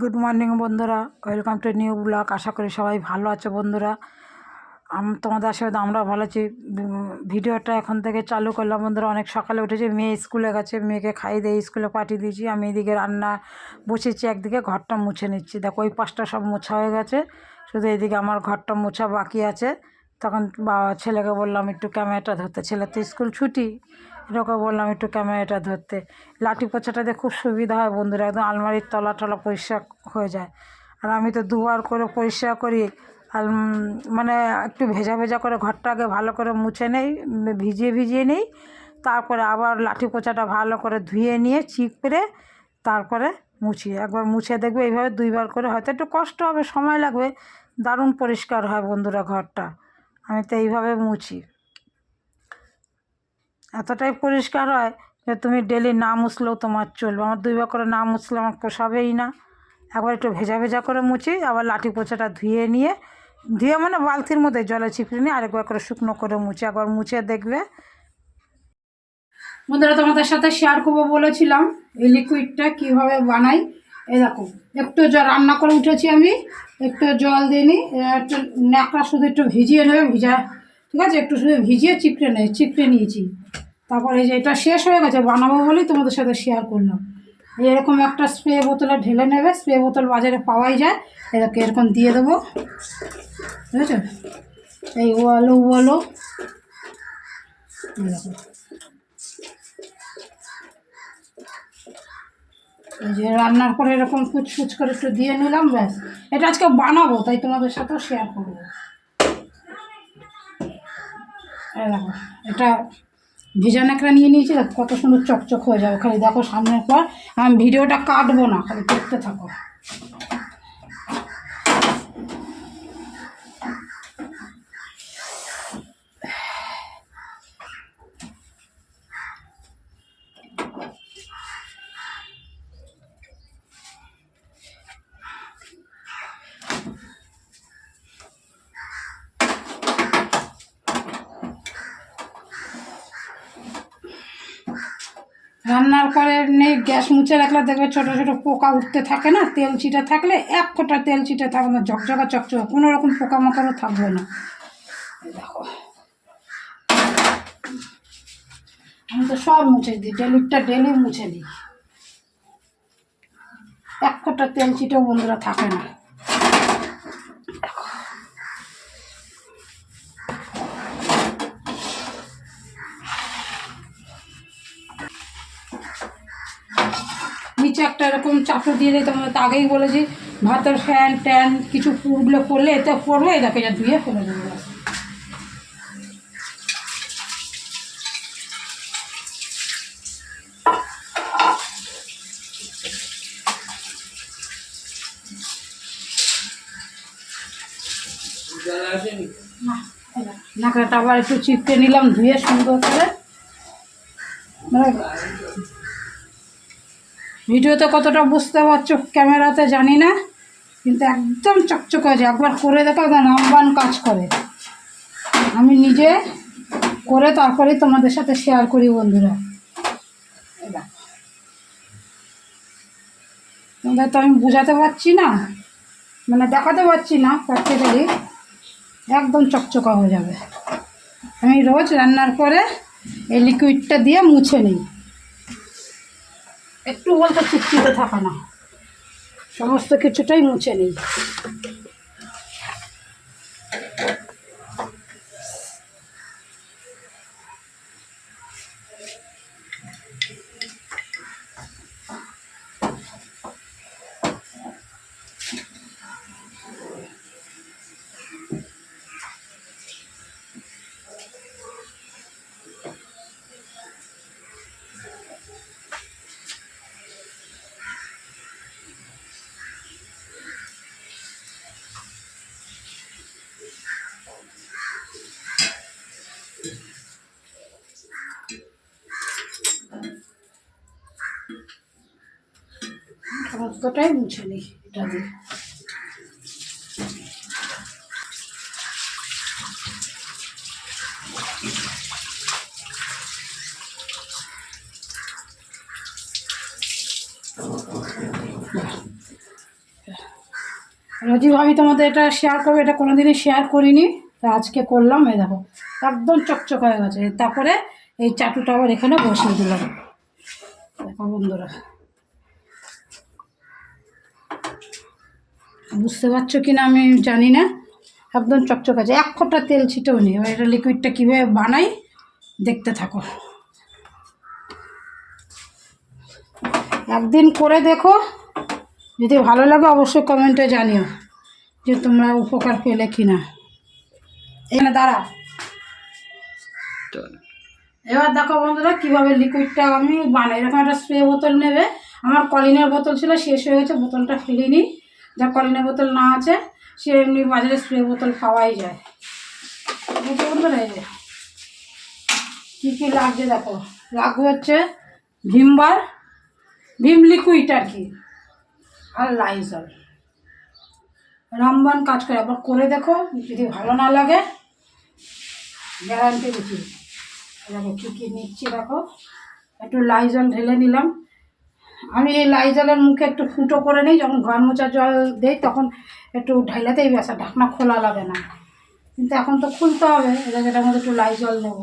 Good morning বন্ধুরা। Welcome to new blog আশা করি সবাই ভালো আছে, বন্ধুরা। তোমাদের আশীর্বাদ আমরা ভালো আছি। ভিডিওটা এখন থেকে চালু করলাম, বন্ধুরা। অনেক সকালে উঠেছি, মেয়ে স্কুলে গেছে। মেয়েকে খাইয়ে দিয়ে স্কুলে পাঠিয়ে দিয়েছি। আমি এদিকে রান্না বসেছি, একদিকে ঘরটা মুছে নিচ্ছি। দেখো, ওই পাশটা সব মোছা হয়ে গেছে। শুধু এদিকে আমার ঘরটা মোছা বাকি আছে। তখন বাবা ছেলেকে বললাম, একটু ক্যামেরাটা ধরতে। ছেলে তো স্কুল ছুটি। এরকম বললাম একটু ক্যামেরাটা ধরতে। লাঠি পোছাটাতে খুব সুবিধা হয় বন্ধুরা, একদম আলমারির তলা টলা পরিষ্কার হয়ে যায়। আর আমি তো দুবার করে পরিষ্কার করি, আর মানে একটু ভেজা ভেজা করে ঘরটাকে ভালো করে মুছে নেই, ভিজিয়ে ভিজিয়ে নেই। তারপরে আবার লাঠি পোছাটা ভালো করে ধুয়ে নিয়ে চিপড়ে তারপরে মুছি। একবার মুছে দেখবে, এইভাবে দুইবার করে হয়তো একটু কষ্ট হবে, সময় লাগবে, দারুণ পরিষ্কার হয় বন্ধুরা ঘরটা। আমি তো এইভাবে মুছি। এতটাই পরিষ্কার হয় যে তুমি ডেলি না মুছলেও তোমার চলবে। আমার দুইবার করে না মুছলে আমার পোষাবেই না। একবার একটু ভেজা ভেজা করে মুছি, আবার লাঠি পোছাটা ধুয়ে নিয়ে, ধুয়ে মানে বালতির মধ্যে জলে চিপড়ে নিয়ে আরেকবার করে শুকনো করে মুছে। একবার মুছে দেখবে। বন্ধুরা, তোমাদের সাথে শেয়ার করব বলেছিলাম এই লিকুইডটা কীভাবে বানাই। দেখো, একটু জল রান্না করে উঠেছি আমি, একটু জল দিইনি একটু ন্যাকড়া শুধু একটু ভিজিয়ে নেবে, ভিজা ঠিক আছে? একটু শুধু ভিজিয়ে চিপড়ে নেয় চিপড়ে নিয়েছি। তারপরে এই যে এটা শেষ হয়ে গেছে, বানাবো বলেই তোমাদের সাথে শেয়ার করলাম। এরকম একটা স্প্রে বোতলে ঢেলে নেবে স্প্রে বোতল বাজারে পাওয়াই যায়। এরকম এরকম দিয়ে দেবো। বুঝেছ? এই ওয়ালো ওয়ালো। এই যে রান্নার পরে এরকম কুচকুচ করে একটু দিয়ে নিলাম, ব্যাস। এটা আজকে বানাবো, তাই তোমাদের সাথেও শেয়ার করব। এটা ভিজা ন্যাকড়া নিয়ে নিয়েছি কত সুন্দর চকচক হয়ে যাবে। খালি দেখো সামনের পর, আমি ভিডিওটা কাটবো না, খালি দেখতে থাকো। রান্নার পরে নেই, গ্যাস মুছে রাখলে দেখবে ছোটো ছোটো পোকা উঠতে থাকে না, তেল চিটে থাকলে এক ফোঁটা তেল চিটে থাকবে না, ঝকঝকা চকচকা, কোনো রকম পোকা পোকামাকড়ও থাকবে না। দেখো। আমি তো সব মুছে দিই, ডেলিটা ডেলি মুছে দিই। এক ফোঁটা তেল চিটেও বন্ধুরা থাকে না। নিচে একটা এরকম চাপড় দিয়ে হবে তো আগেই বলেছি ভাতের ফ্যান ট্যান কিছু পুরগুলো পড়লে এতে পড়বে এটাকে যা ধুয়ে ফেলে দেবো নাকড়াটা আবার একটু চিপকে নিলাম ধুয়ে সুন্দর করে মানে ভিডিওতে কতটা বুঝতে পারছ ক্যামেরাতে জানি না, কিন্তু একদম চকচক হয়েছে একবার করে দেখো একদম নাম্বান কাজ করে। আমি নিজে করে তারপরে তোমাদের সাথে শেয়ার করি বন্ধুরা। তোমাদের তো আমি বোঝাতে পারছি না মানে দেখাতে পারছি না প্র্যাকটিক্যালি একদম চকচকা হয়ে যাবে। আমি রোজ রান্নার পরে এই লিকুইডটা দিয়ে মুছে নিই। একটু বলতে চিটচিটে থাকা না। সমস্ত কিছুটাই মুছে নিই। সমস্তটাই মুছে নিই এটা দিয়ে? রোজি ভাবি তোমাদের এটা শেয়ার করবে, এটা কোনোদিনই শেয়ার করিনি, তো আজকে করলাম, এই দেখো, একদম চকচক হয়ে গেছে। তারপরে এই চাটুটা আবার এখানে বসিয়ে দিলাম। দেখো বন্ধুরা। বুঝতে পারছ কি না আমি জানি না। একদম চকচক আছে। এক ফোঁটা তেল ছিটেও নেই। এবার এটা লিকুইডটা কীভাবে বানাই দেখতে থাকো। একদিন করে দেখো। যদি ভালো লাগে অবশ্যই কমেন্টে জানিও যে তোমরা উপকার পেলে কি না এখানে দাঁড়া এবার দেখো বন্ধুরা কীভাবে লিকুইডটা আমি বানাই। এরকম একটা স্প্রে বোতল নেবে। আমার কলিনের বোতল ছিল শেষ হয়ে গেছে বোতলটা ফেলে যা কলিনের বোতল না আছে, সে এমনি বাজারে স্প্রে বোতল পাওয়াই যায়। বুঝতে বন্ধুরা কী কী লাগছে দেখো? লাগবে হচ্ছে ভিমবার, ভিম লিকুইড আর কি, আর লাইজল রামবান কাজ করে আবার করে দেখো, যদি ভালো না লাগে গ্যারান্টি দিচ্ছি। দেখো কী কী নিচ্ছি দেখো। একটু লাইজল ঢেলে নিলাম। আমি এই লাইজলের মুখে একটু ফুটো করে নিই, যখন ঘর মোচার জল দেই তখন একটু ঢাইলাতেই আর ঢাকনা খোলা লাগে না। কিন্তু এখন তো খুলতে হবে এটাকে এটার মধ্যে একটু লাইজল নেব।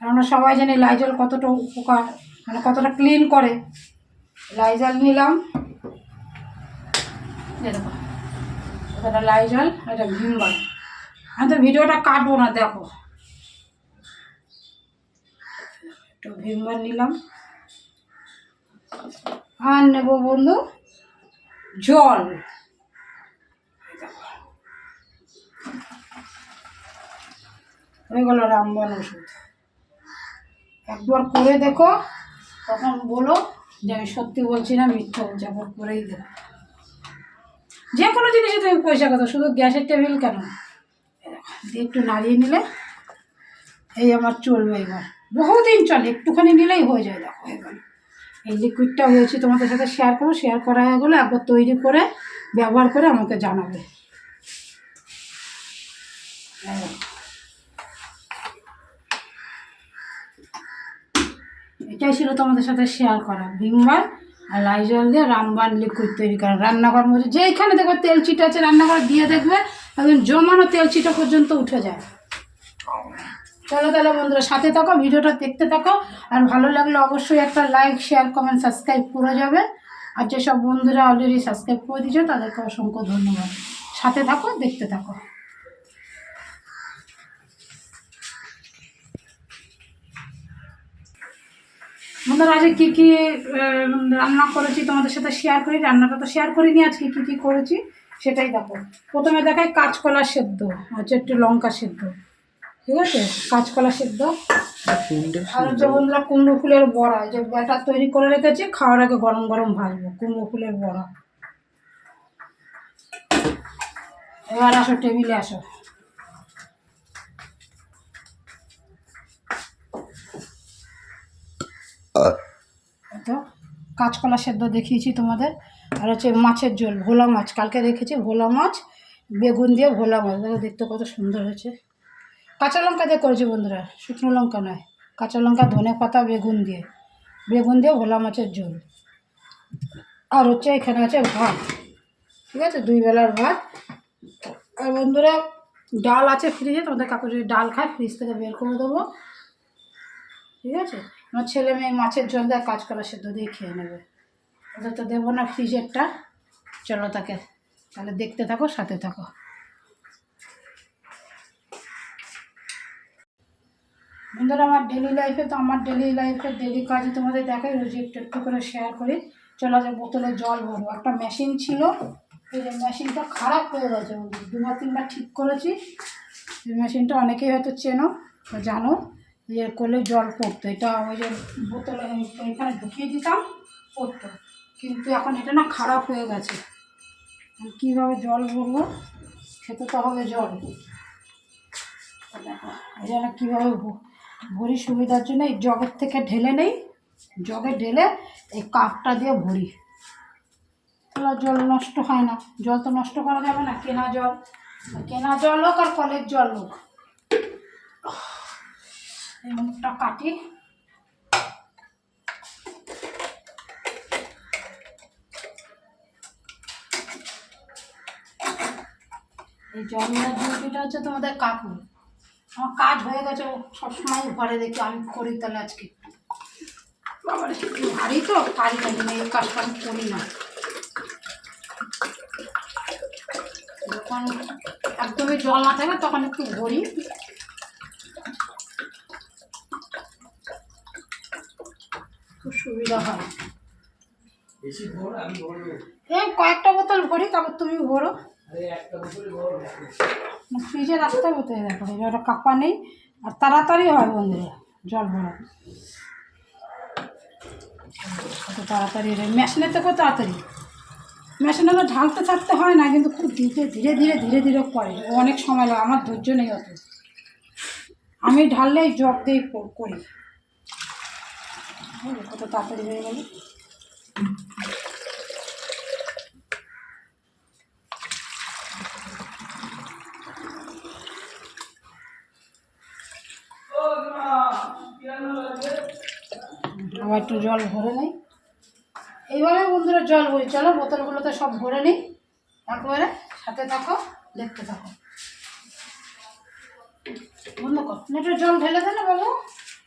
আর আমরা সবাই জানি লাইজল কতটা উপকার মানে কতটা ক্লিন করে। লাইজল নিলাম। দেখো এটা লাইজল, এটা ভিমবার আমি তো ভিডিওটা কাটবো না, দেখো। একটু ভিমবার নিলাম। আর নেব বন্ধু জল। দেখো। হয়ে গেল রামবান ওষুধ। একবার করে দেখো, তখন বলো যে আমি সত্যি বলছি না, মিথ্যা বলছি, একবার করেই দেবো যে কোনো জিনিসে তুমি পয়সা কথা, শুধু গ্যাসের টেবিল কেন? দিয়ে একটু নাড়িয়ে নিলে, এই আমার চলবে এবার। বহুদিন চলে, একটুখানি নিলেই হয়ে যায়, দেখো, হয়ে এবার এই লিকুইডটা হয়েছে তোমাদের সাথে শেয়ার করো শেয়ার করা হয়ে গেলে একবার তৈরি করে, ব্যবহার করে আমাকে জানাবে। এটাই ছিল তোমাদের সাথে শেয়ার করা ভিমবার আর লাইজল দিয়ে রামবান লিকুইড তৈরি করা, রান্নাঘর মধ্যে, যেইখানে দেখবে তেল চিটা আছে, রান্নাঘর দিয়ে দেখবে, একদম জমানো তেল চিটা পর্যন্ত উঠে যায়। চলো তাহলে বন্ধুরা, সাথে থাকো, ভিডিওটা দেখতে থাকো। আর ভালো লাগলে অবশ্যই একটা লাইক শেয়ার কমেন্ট সাবস্ক্রাইব করে যাবে। আর যেসব বন্ধুরা অলরেডি সাবস্ক্রাইব করে দিয়েছ, তাদেরকে অসংখ্য ধন্যবাদ। সাথে থাকো, দেখতে থাকো। বন্ধুরা, আজকে কী কী রান্না করেছি তোমাদের সাথে শেয়ার করি? রান্নাটা তো শেয়ার করিনি, আজকে কী কী করেছি সেটাই দেখো। প্রথমে দেখাই কাঁচকলা সেদ্ধ হচ্ছে একটু লঙ্কা সেদ্ধ। ঠিক আছে? কাঁচকলা সেদ্ধ। আর হচ্ছে বন্ধুরা কুমড়ো ফুলের বড়া যে ব্যাটার তৈরি করে রেখেছি খাওয়ার আগে গরম গরম ভাজবো কুমড়ো ফুলের বড়া। এবার আসো টেবিলে আসো। তো কাঁচকলা সেদ্ধ দেখিয়েছি তোমাদের। আর হচ্ছে মাছের ঝোল ভোলা মাছ। কালকে দেখেছি ভোলা মাছ বেগুন দিয়ে ভোলা মাছ। দেখো দেখতে কত সুন্দর হয়েছে। কাঁচা লঙ্কা দিয়ে করেছি বন্ধুরা, শুকনো লঙ্কা নয়। কাঁচা লঙ্কা, ধনে পাতা, বেগুন দিয়ে। বেগুন দিয়ে ভোলা মাছের ঝোল। আর হচ্ছে এখানে আছে ভাত। ঠিক আছে? দুই বেলার ভাত। আর বন্ধুরা, ডাল আছে ফ্রিজে তোমাদের কাকু যদি ডাল খায় ফ্রিজ থেকে বের করে দেবো। ঠিক আছে? আমার ছেলে মেয়ে মাছের ঝোল দেয়, কাঁচকলা সেদ্ধ দিয়ে খেয়ে নেবে। ওদের তো দেবো না ফ্রিজেরটা চলো তাকে, তাহলে দেখতে থাকো, সাথে থাকো। বন্ধুরা, আমার ডেলি লাইফে তো আমার ডেলি লাইফে ডেলি কাজে তোমাদের দেখাই, রোজ একটু একটু করে শেয়ার করি। চলো যে বোতলে জল ভরবো। একটা মেশিন ছিল। এই যে মেশিনটা খারাপ হয়ে গেছে বন্ধু। দুবার তিনবার ঠিক করেছি। এই মেশিনটা অনেকেই হয়তো চেনো জানো। যে করলে জল পড়তো। এটা ওই যে বোতলে এখানে ঢুকিয়ে দিতাম, পড়তো। কিন্তু এখন এটা না খারাপ হয়ে গেছে। কীভাবে জল ভরবো? খেতে তো হবে জল। দেখো জন্য কীভাবে ভ- ভরি সুবিধার জন্য এই জগের থেকে ঢেলে নেই, জগে ঢেলে এই কাপটা দিয়ে ভরি। জল নষ্ট হয় না, জল তো নষ্ট করা যাবে না, কেনা জল। কেনা জল হোক আর কলের জল হোক। এই মুখটা কাটি। এই জলের ডিউটিটা হচ্ছে তোমাদের কাপড়। আমার কাজ হয়ে গেছে সবসময় ঘরে দেখি আমি করি তাহলে আজকে। বাবার একটু ভারী তো? পারি না কিন্তু এই কাজটা আমি করি না। যখন একদমই জল না থাকে তখন একটু ভরি খুব সুবিধা হয়। এই কয়েকটা বোতল ভরি তারপর তুমি ভরো। একটা ভর ফ্রিজে রাখতে হবে তো দেখো ওটা কাপা নেই, আর তাড়াতাড়ি হয় বন্ধুরা, জল ভরা। কত তাড়াতাড়ি তো থেকেও তাড়াতাড়ি। মেশিনে তো ঢালতে থাকতে হয় না, কিন্তু খুব ধীরে ধীরে ধীরে ধীরে ধীরে করে। অনেক সময় লাগে, আমার ধৈর্য নেই অত। আমি ঢাললেই জব দিয়ে করি। কত তাড়াতাড়ি হয়ে গেল। আবার একটু জল ভরে নেই। এইভাবে বন্ধুরা জল ভরি, চলো বোতলগুলোতে সব ভরে নিই। একবারে সাথে থাকো, দেখতে থাকো। বন্ধ কর জল ঢেলে দে না বাবু।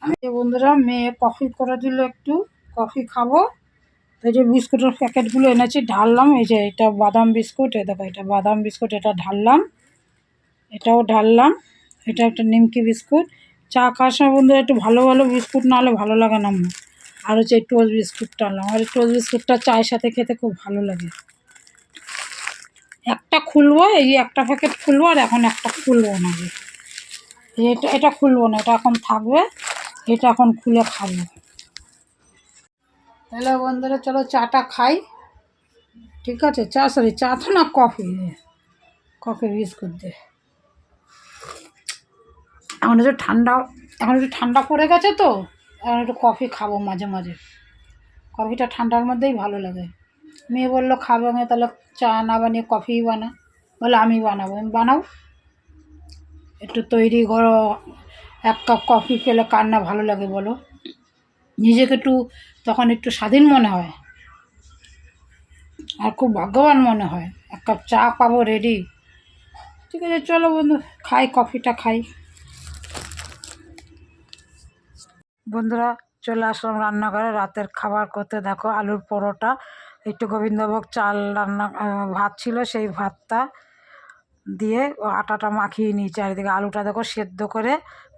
আমি বন্ধুরা, মেয়ে কফি করে দিল একটু, কফি খাব। এই যে বিস্কুটের প্যাকেটগুলো এনেছি, ঢাললাম। এই যে এটা বাদাম বিস্কুট, এই দেখো, এটা বাদাম বিস্কুট, এটা ঢাললাম। এটাও ঢাললাম। এটা একটা নিমকি বিস্কুট। চা খাওয়ার সময় বন্ধুরা একটু ভালো ভালো বিস্কুট না হলে ভালো লাগে না। আমার আর হচ্ছে টোস্ট বিস্কুটটা আনলাম আর টোস্ট বিস্কুটটা চায়ের সাথে খেতে খুব ভালো লাগে। একটা খুলবো, এই একটা প্যাকেট খুলবো আর এখন একটা খুলবো না এটা এটা খুলবো না, এটা এখন থাকবে, এটা এখন খুলে খাব। তাহলে বন্ধুরা, চলো চাটা খাই। ঠিক আছে? চা সরি চা তো না, কফি। কফি, বিস্কুট দিয়ে এখন একটু ঠান্ডা, এখন একটু ঠান্ডা পড়ে গেছে তো? এখন একটু কফি খাব মাঝে মাঝে। কফিটা ঠান্ডার মধ্যেই ভালো লাগে। মেয়ে বলল, খাবে না, তাহলে চা না বানিয়ে কফিই বানা। বলে, আমি বানাবো। আমি বানাও। একটু তৈরি করো, এক কাপ কফি পেলে কার না ভালো লাগে বলো। নিজেকে একটু, তখন একটু স্বাধীন মনে হয়। আর খুব ভাগ্যবান মনে হয়। এক কাপ চা পাবো রেডি ঠিক আছে, চলো বন্ধু, খাই কফিটা খাই। বন্ধুরা, চলে আসলাম রান্নাঘরে। রাতের খাবার করতে দেখো, আলুর পরোটা, একটু গোবিন্দভোগ চাল রান্না ভাত ছিল, সেই ভাতটা দিয়ে আটাটা মাখিয়ে নিয়েছি। চারিদিকে আলুটা দেখো সেদ্ধ করে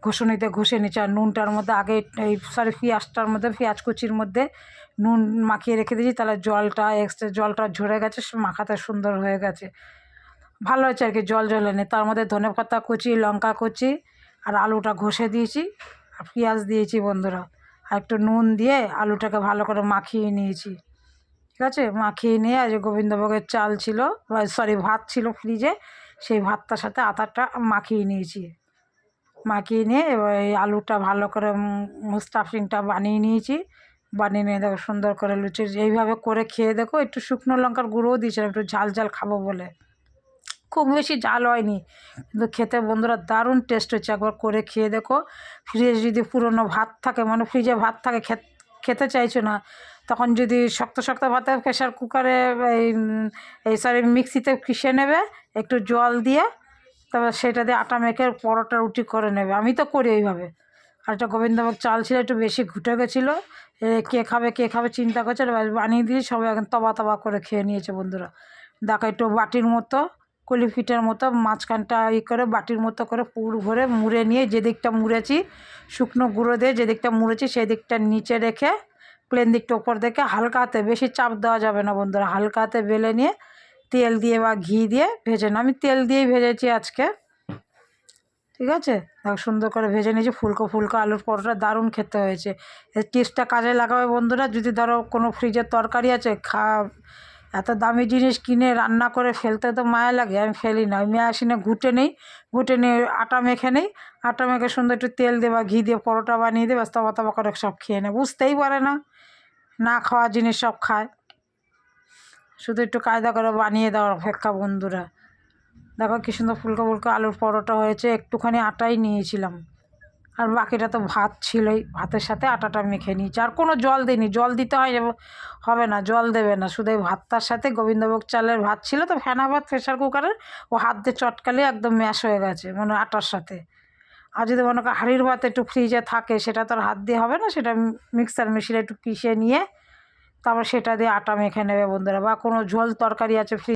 ঘষুনিতে ঘষে নিয়েছি। আর নুনটার মধ্যে আগে এই সরি পেঁয়াজটার মধ্যে, পেঁয়াজ কুচির মধ্যে নুন মাখিয়ে রেখে দিয়েছি। তাহলে জলটা এক্সট্রা জলটা ঝরে গেছে, মাখাতে সুন্দর হয়ে গেছে। ভালো হয়েছে আর কি, জল জলে নেই তার মধ্যে ধনে পাতা কুচি, লঙ্কা কুচি আর আলুটা ঘষে দিয়েছি। আর পেঁয়াজ দিয়েছি বন্ধুরা। আর একটু নুন দিয়ে আলুটাকে ভালো করে মাখিয়ে নিয়েছি। ঠিক আছে? মাখিয়ে নিয়ে আজ গোবিন্দভোগের চাল ছিল, বা সরি ভাত ছিল ফ্রিজে, সেই ভাতটার সাথে আতারটা মাখিয়ে নিয়েছি। মাখিয়ে নিয়ে এবার এই আলুটা ভালো করে স্টাফিংটা বানিয়ে নিয়েছি। বানিয়ে নিয়ে দেখো সুন্দর করে লুচি এইভাবে করে খেয়ে দেখো, একটু শুকনো লঙ্কার গুঁড়োও দিয়েছিলাম, একটু ঝাল ঝাল খাব বলে। খুব বেশি জাল হয়নি। কিন্তু খেতে বন্ধুরা দারুণ টেস্ট হচ্ছে। একবার করে খেয়ে দেখো। ফ্রিজে যদি পুরনো ভাত থাকে মানে ফ্রিজে ভাত থাকে, খেত- চাইছো না, তখন যদি শক্ত শক্ত ভাতে প্রেশার কুকারে এই সরি মিক্সিতে পিষে নেবে, একটু জল দিয়ে, তারপর সেটা দিয়ে আটা মেখে পরোটা রুটি করে নেবে। আমি তো করি এইভাবে। আর একটা গোবিন্দভোগ চাল ছিল, একটু বেশি ঘুটে গেছিল। কে খাবে কে খাবে চিন্তা করছে বানিয়ে দিয়ে সবাই এখন তবা তবা করে খেয়ে নিয়েছে বন্ধুরা। দেখো একটু বাটির মতো। কলি পিঠার মতো মাঝখানটা ই করে, বাটির মতো করে পুর ভরে মুড়ে নিয়ে যে দিকটা মুড়েছি, শুকনো গুঁড়ো দিয়ে যে দিকটা মুড়েছি সেই দিকটা নিচে রেখে প্লেন দিকটা ওপর দেখে হালকা হাতে বেশি চাপ দেওয়া যাবে না বন্ধুরা হালকা হাতে বেলে নিয়ে তেল দিয়ে বা ঘি দিয়ে ভেজে না আমি তেল দিয়েই ভেজেছি আজকে। ঠিক আছে? দেখো, সুন্দর করে ভেজে নিয়েছি, ফুলকো ফুলকো আলুর পরোটা দারুণ খেতে হয়েছে। টিপসটা কাজে লাগাবে বন্ধুরা, যদি ধরো কোনো ফ্রিজের তরকারি আছে, খা এত দামি জিনিস কিনে রান্না করে ফেলতে তো মায়া লাগে, আমি ফেলি না। আমি আসিনে ঘুটে নেই, ঘুটে নিয়ে আটা মেখে নেই, আটা মেখে সুন্দর একটু তেল দিয়ে বা ঘি দিয়ে পরোটা বানিয়ে দিয়ে ব্যস্ত তবা করে সব খেয়ে নেয়। বুঝতেই পারে না না খাওয়া জিনিস সব খায়। শুধু একটু কায়দা করে বানিয়ে দেওয়ার অপেক্ষা বন্ধুরা। দেখো কি সুন্দর ফুলকো ফুলকো আলুর পরোটা হয়েছে, একটুখানি আটাই নিয়েছিলাম। আর বাকিটা তো ভাত ছিলই, ভাতের সাথে আটাটা মেখে নিয়েছি। আর কোনো জল দিইনি, জল দিতে হয় হবে না, জল দেবে না। শুধু এই ভাতটার সাথে গোবিন্দভোগ চালের ভাত ছিল তো, ফেনা ভাত প্রেশার কুকারের, ও হাত দিয়ে চটকালে একদম ম্যাশ হয়ে গেছে মানে আটার সাথে। আর যদি মনে করো হাঁড়ির ভাত একটু ফ্রিজে থাকে, সেটা তো আর হাত দিয়ে হবে না, সেটা মিক্সার মেশিনে একটু পিষে নিয়ে, তারপর সেটা দিয়ে আটা মেখে নেবে বন্ধুরা, বা কোনো ঝোল তরকারি আছে ফ্রিজ